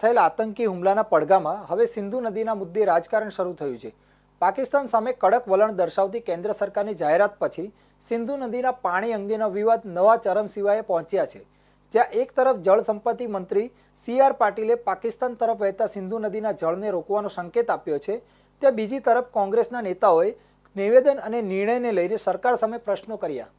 થયેલા આતંકી હુમલાના પડઘામાં હવે સિંધુ નદીના મુદ્દે રાજકારણ શરૂ થયું છે. પાકિસ્તાન સામે કડક વલણ દર્શાવતી કેન્દ્ર સરકારની જાહેરાત પછી સિંધુ નદીના પાણી અંગેનો વિવાદ નવા ચરમસીમાએ પહોંચ્યા છે. જ્યાં એક તરફ જળ સંપત્તિ મંત્રી સી આર પાટીલે પાકિસ્તાન તરફ વહેતા સિંધુ નદીના જળને રોકવાનો સંકેત આપ્યો છે, ત્યાં બીજી તરફ કોંગ્રેસના નેતાઓએ નિવેદન અને નિર્ણયને લઈને સરકાર સામે પ્રશ્નો કર્યા.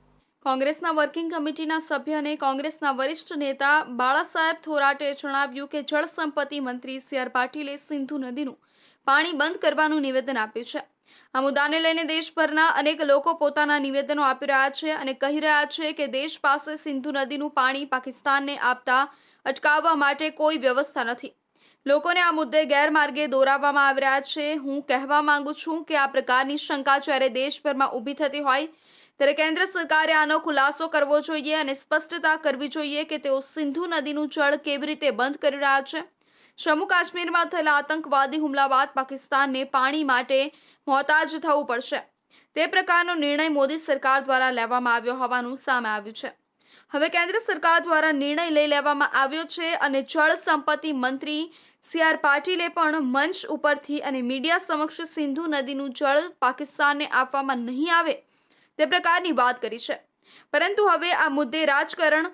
કોંગ્રેસના વર્કિંગ કમિટીના સભ્ય અને કોંગ્રેસના વરિષ્ઠ નેતા બાળાસાહેબ થોરાટે જણાવ્યું કે જળ સંપત્તિ મંત્રી સી આર પાટીલે સિંધુ નદીનું પાણી બંધ કરવાનું નિવેદન આપ્યું છે. આ મુદ્દાને લઈને દેશભરના અનેક લોકો પોતાના નિવેદનો આપી રહ્યા છે અને કહી રહ્યા છે કે દેશ પાસે સિંધુ નદીનું પાણી પાકિસ્તાનને આપતા અટકાવવા માટે કોઈ વ્યવસ્થા નથી. લોકોને આ મુદ્દે ગેરમાર્ગે દોરાવવામાં આવી રહ્યા છે. હું કહેવા માંગુ છું કે આ પ્રકારની શંકા જ્યારે દેશભરમાં ઊભી થતી હોય ત્યારે કેન્દ્ર સરકારે આનો ખુલાસો કરવો જોઈએ અને સ્પષ્ટતા કરવી જોઈએ કે તેઓ સિંધુ નદીનું જળ કેવી રીતે બંધ કરી રહ્યા છે. જમ્મુ કાશ્મીરમાં થયેલા આતંકવાદી હુમલા બાદ પાકિસ્તાનને પાણી માટે મોહતાજ થવું પડશે. તે પ્રકારનો નિર્ણય મોદી સરકાર દ્વારા લેવામાં આવ્યો હોવાનું સામે આવ્યું છે. હવે કેન્દ્ર સરકાર દ્વારા નિર્ણય લઈ લેવામાં આવ્યો છે અને જળ સંપત્તિ મંત્રી સી આર પાટીલે પણ મંચ ઉપરથી અને મીડિયા સમક્ષ સિંધુ નદીનું જળ પાકિસ્તાનને આપવામાં નહીં આવે તે પ્રકારની વાત કરી છે પરંતુ હવે આ મુદ્દે રાજકારણ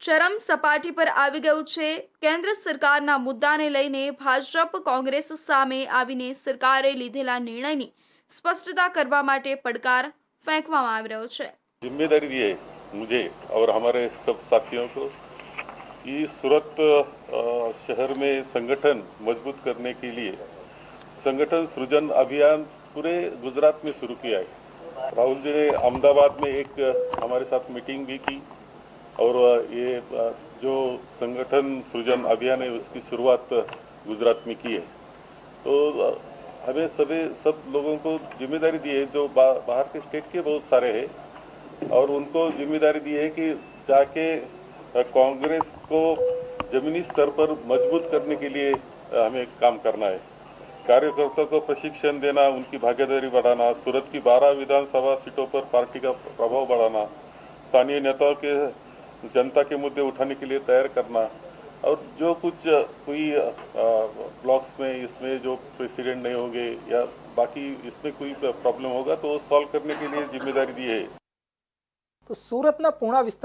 ચરમ સપાટી પર આવી ગયું છે કેન્દ્ર સરકારના મુદ્દાને લઈને ભાજપ કોંગ્રેસ સામે આવીને સરકારે લીધેલા નિર્ણયની સ્પષ્ટતા કરવા માટે પડકાર ફેંકવામાં આવી રહ્યો છે जिम्मेदारी दी है मुझे और हमारे सब साथियों को कि सूरत अ, शहर में संगठन मजबूत करने के लिए संगठन सृजन अभियान पूरे गुजरात में शुरू किया है राहुल जी ने अहमदाबाद में एक हमारे साथ मीटिंग भी की और ये जो संगठन सृजन अभियान है उसकी शुरुआत गुजरात में की है। तो हमें सभी सब लोगों को ज़िम्मेदारी दी है जो बा, बाहर के स्टेट के बहुत सारे हैं और उनको ज़िम्मेदारी दी है कि जाके कांग्रेस को जमीनी स्तर पर मज़बूत करने के लिए हमें काम करना है। कार्यकर्ता को प्रशिक्षण देना, उनकी भागीदारी बढ़ाना, सूरत की 12 विधानसभा सीटों पर पार्टी का प्रभाव बढ़ाना, स्थानीय नेताओं के जनता के मुद्दे उठाने के लिए तैयार करना, और जो कुछ कोई ब्लॉक्स में, इसमें जो प्रेसिडेंट नहीं होंगे या बाकी इसमें कोई प्रॉब्लम होगा तो सॉल्व करने के लिए ज़िम्मेदारी दी है। तो सूरतना पूर्णा विस्तार